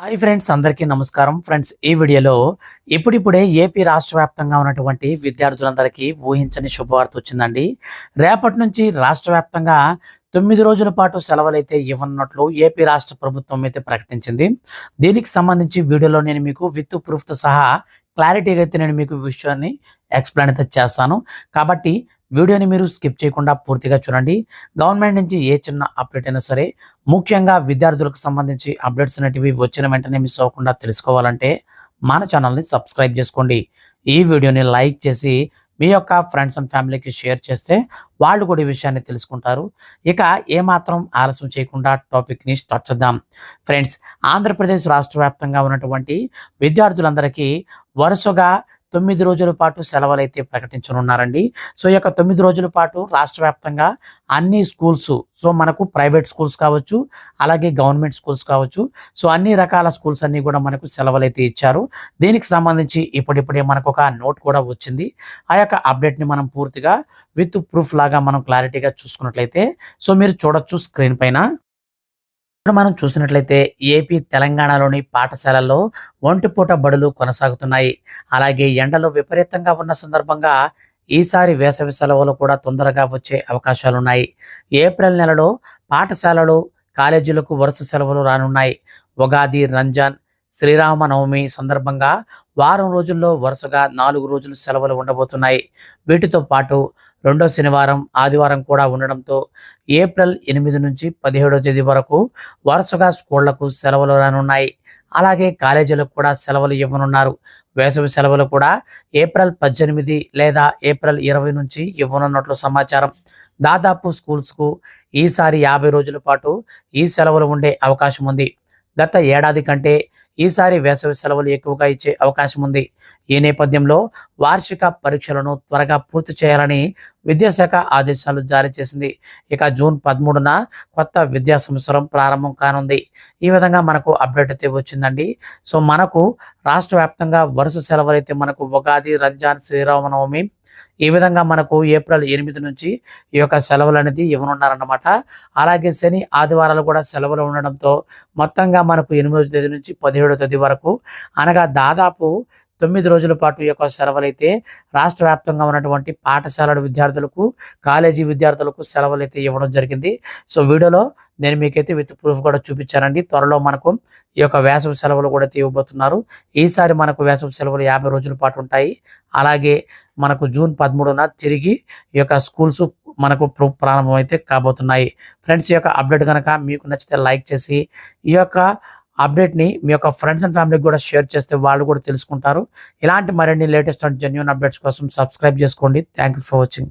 Hi friends అందరికీ నమస్కారం. Friends ఈ వీడియోలో ఇప్పుడిప్పుడే ఏపీ రాష్ట్ర వ్యాప్తంగా ఉన్నటువంటి విద్యార్థులందరికీ ఊహించని శుభవార్త వచ్చిందండి. రేపటి నుంచి రాష్ట్ర వ్యాప్తంగా తొమ్మిది రోజుల పాటు సెలవులైతే ఇవ్వనున్నట్లు ఏపీ రాష్ట్ర ప్రభుత్వం అయితే ప్రకటించింది. దీనికి సంబంధించి వీడియోలో నేను మీకు విత్ ప్రూఫ్తో సహా క్లారిటీగా అయితే నేను మీకు విషయాన్ని ఎక్స్ప్లెయిన్ అయితే చేస్తాను. కాబట్టి వీడియోని మీరు స్కిప్ చేయకుండా పూర్తిగా చూడండి. గవర్నమెంట్ నుంచి ఏ చిన్న అప్డేట్ అయినా సరే ముఖ్యంగా విద్యార్థులకు సంబంధించి అప్డేట్స్ అనేటివి వచ్చిన వెంటనే మిస్ అవ్వకుండా తెలుసుకోవాలంటే మన ఛానల్ని సబ్స్క్రైబ్ చేసుకోండి. ఈ వీడియోని లైక్ చేసి మీ యొక్క ఫ్రెండ్స్ అండ్ ఫ్యామిలీకి షేర్ చేస్తే వాళ్ళు కూడా ఈ విషయాన్ని తెలుసుకుంటారు. ఇక ఏమాత్రం ఆలస్యం చేయకుండా టాపిక్ని స్టార్ట్ చేద్దాం. ఫ్రెండ్స్ ఆంధ్రప్రదేశ్ రాష్ట్ర వ్యాప్తంగా ఉన్నటువంటి విద్యార్థులందరికీ వరుసగా తొమ్మిది రోజుల పాటు సెలవులైతే ప్రకటించనున్నారండి. సో ఈ యొక్క తొమ్మిది రోజుల పాటు రాష్ట్ర వ్యాప్తంగా అన్ని స్కూల్స్ సో మనకు ప్రైవేట్ స్కూల్స్ కావచ్చు అలాగే గవర్నమెంట్ స్కూల్స్ కావచ్చు సో అన్ని రకాల స్కూల్స్ అన్ని కూడా మనకు సెలవులైతే ఇచ్చారు. దీనికి సంబంధించి ఇప్పుడిప్పుడే మనకు ఒక నోట్ కూడా వచ్చింది. ఆ యొక్క అప్డేట్ని మనం పూర్తిగా విత్ ప్రూఫ్ లాగా మనం క్లారిటీగా చూసుకున్నట్లయితే సో మీరు చూడొచ్చు స్క్రీన్ పైన. ఇప్పుడు మనం చూసినట్లయితే ఏపీ తెలంగాణలోని పాఠశాలల్లో ఒంటిపూట బడులు కొనసాగుతున్నాయి. అలాగే ఎండలు విపరీతంగా ఉన్న సందర్భంగా ఈసారి వేసవి సెలవులు కూడా తొందరగా వచ్చే అవకాశాలున్నాయి. ఏప్రిల్ నెలలో పాఠశాలలు కాలేజీలకు వరుస సెలవులు రానున్నాయి. ఉగాది రంజాన్ శ్రీరామనవమి సందర్భంగా వారం రోజుల్లో వరుసగా నాలుగు రోజులు సెలవులు ఉండబోతున్నాయి. వీటితో పాటు రెండో శనివారం ఆదివారం కూడా ఉండడంతో ఏప్రిల్ ఎనిమిది నుంచి పదిహేడో తేదీ వరకు వరుసగా స్కూళ్ళకు సెలవులు రానున్నాయి. అలాగే కాలేజీలకు కూడా సెలవులు ఇవ్వనున్నారు. వేసవి సెలవులు కూడా ఏప్రిల్ పద్దెనిమిది లేదా ఏప్రిల్ ఇరవై నుంచి ఇవ్వనున్నట్లు సమాచారం. దాదాపు స్కూల్స్కు ఈసారి యాభై రోజుల పాటు ఈ సెలవులు ఉండే అవకాశం ఉంది. గత ఏడాది కంటే ఈసారి వేసవి సెలవులు ఎక్కువగా ఇచ్చే అవకాశం ఉంది. ఈ నేపథ్యంలో వార్షిక పరీక్షలను త్వరగా పూర్తి చేయాలని విద్యాశాఖ ఆదేశాలు జారీ చేసింది. ఇక జూన్ పదమూడున కొత్త విద్యా సంవత్సరం ప్రారంభం కానుంది. ఈ విధంగా మనకు అప్డేట్ అయితే వచ్చిందండి. సో మనకు రాష్ట్ర వ్యాప్తంగా వరుస సెలవులు అయితే మనకు ఉగాది రంజాన్ శ్రీరామనవమి ఈ విధంగా మనకు ఏప్రిల్ ఎనిమిది నుంచి ఈ యొక్క సెలవులు అనేది ఇవ్వనున్నారన్నమాట. అలాగే శని ఆదివారాలు కూడా సెలవులు ఉండడంతో మొత్తంగా మనకు ఎనిమిదో తేదీ నుంచి పదిహేడో తేదీ వరకు అనగా దాదాపు తొమ్మిది రోజుల పాటు ఈ యొక్క సెలవులైతే రాష్ట్ర వ్యాప్తంగా ఉన్నటువంటి పాఠశాలల విద్యార్థులకు కాలేజీ విద్యార్థులకు సెలవులైతే ఇవ్వడం జరిగింది. సో వీడియోలో నేను మీకైతే విత్ ప్రూఫ్ కూడా చూపించానండి. త్వరలో మనకు ఈ యొక్క వేసవి సెలవులు కూడా అయితే ఇవ్వబోతున్నారు ఈసారి మనకు వేసవి సెలవులు యాభై రోజుల పాటు ఉంటాయి. అలాగే మనకు జూన్ పదమూడున తిరిగి ఈ యొక్క స్కూల్స్ మనకు ప్రారంభమైతే ప్రారంభం అయితే కాబోతున్నాయి. ఫ్రెండ్స్ ఈ యొక్క అప్డేట్ కనుక మీకు నచ్చితే లైక్ చేసి ఈ యొక్క అప్డేట్ని మీ యొక్క ఫ్రెండ్స్ అండ్ ఫ్యామిలీకి కూడా షేర్ చేస్తే వాళ్ళు కూడా తెలుసుకుంటారు. ఇలాంటి మరిన్ని లేటెస్ట్ అండ్ జెన్యున్ అప్డేట్స్ కోసం సబ్స్క్రైబ్ చేసుకోండి. Thank you for watching